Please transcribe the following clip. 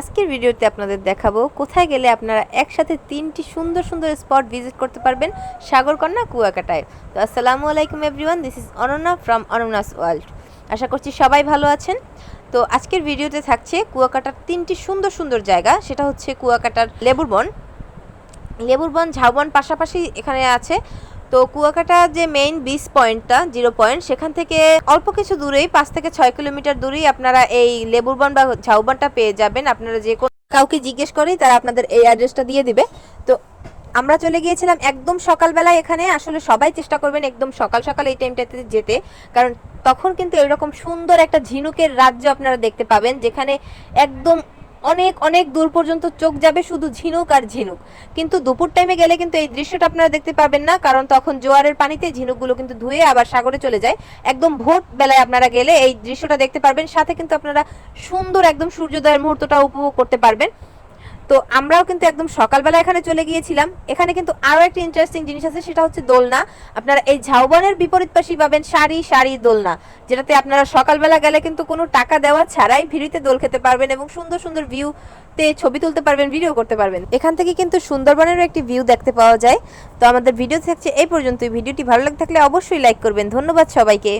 আজকের ভিডিওতে আপনাদের দেখাবো কোথায় গেলে আপনারা একসাথে তিনটি সুন্দর সুন্দর স্পট ভিজিট করতে পারবেন সাগরকন্যা কুয়াকাটায়। তো আসসালামু আলাইকুম everyone this is Ananya from Ananya's world. আশা করছি সবাই ভালো আছেন। তো আজকের ভিডিওতে থাকছে কুয়াকাটার তিনটি সুন্দর সুন্দর জায়গা, সেটা হচ্ছে কুয়াকাটার লেবুর বন লেবুর বন ঝাউবন পাশাপাশি এখানে আছে তো কুয়াকাটা যে মেইন বিচ পয়েন্টটা জিরো পয়েন্ট সেখান থেকে অল্প কিছু দূরেই, পাঁচ থেকে ছয় কিলোমিটার দূরেই আপনারা এই লেবুর বন বা ঝাউবনটা পেয়ে যাবেন। আপনারা যে কোনো কাউকে জিজ্ঞেস করেই তারা আপনাদের এই অ্যাড্রেসটা দিয়ে দিবে। তো আমরা চলে গিয়েছিলাম একদম সকালবেলায় এখানে। আসলে সবাই চেষ্টা করবেন একদম সকাল সকাল এই টাইমটাতে যেতে। কারণ তখন কিন্তু এরকম সুন্দর একটা ঝিনুকের রাজ্য আপনারা দেখতে পাবেন, যেখানে একদম অনেক অনেক দূর পর্যন্ত চোখ যাবে শুধু ঝিনুক আর ঝিনুক। কিন্তু দুপুর টাইমে গেলে কিন্তু এই দৃশ্যটা আপনারা দেখতে পাবেন না, কারণ তখন জোয়ারের পানিতে ঝিনুকগুলো কিন্তু ধুয়ে আবার সাগরে চলে যায়। একদম ভোট বেলায় আপনারা গেলে এই দৃশ্যটা দেখতে পারবেন, সাথে কিন্তু আপনারা সুন্দর একদম সূর্যোদয়ের মুহূর্তটা উপভোগ করতে পারবেন। তো আমরাও কিন্তু একদম সকালবেলা এখানে চলে গিয়েছিলাম। এখানে কিন্তু আরও একটা ইন্টারেস্টিং জিনিস আছে, সেটা হচ্ছে দোলনা। আপনারা এই ঝাউবনের বিপরীত পাশেই পাবেন সারি সারি দোলনা, যেটাতে আপনারা সকালবেলা গেলে কিন্তু কোনো টাকা দেওয়া ছাড়াই ফ্রিতে দোল খেতে পারবেন এবং সুন্দর সুন্দর ভিউ তে ছবি তুলতে পারবেন ভিডিও করতে পারবেন। এখান থেকে কিন্তু সুন্দরবনেরও একটি ভিউ দেখতে পাওয়া যায়। তো আমাদের ভিডিও থাকছে এই পর্যন্তই। ভিডিওটি ভালো লাগে থাকলে অবশ্যই লাইক করবেন। ধন্যবাদ সবাইকে।